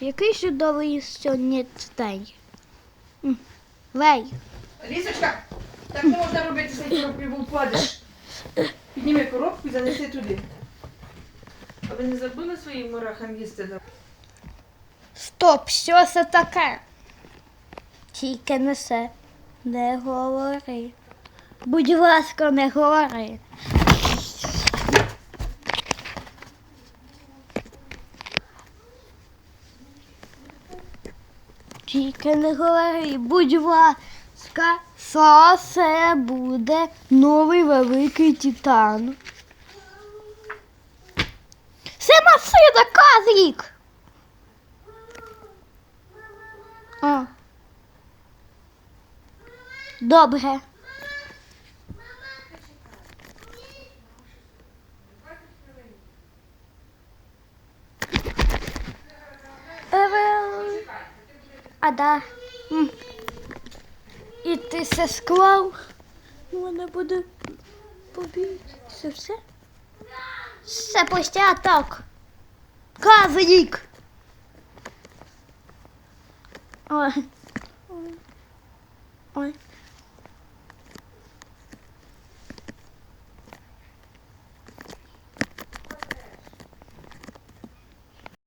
який чудовий сьогодні день. Лей. Лісочка, так не можна робити цією коробкою, бо впадеш. Підніми коробку і занеси туди. А ви не забули своїм мурахам їсти? Стоп, що це таке? Тільки не все. Не говори. Будь ласка, не говори. Тільки не говори, будь ласка, це буде новий великий титан. Це машина, Казрік! А. Добре. А да. І ти все склав. Вона буде побігти. Це все? Початок. Казрік. Ой. Ой. Ой.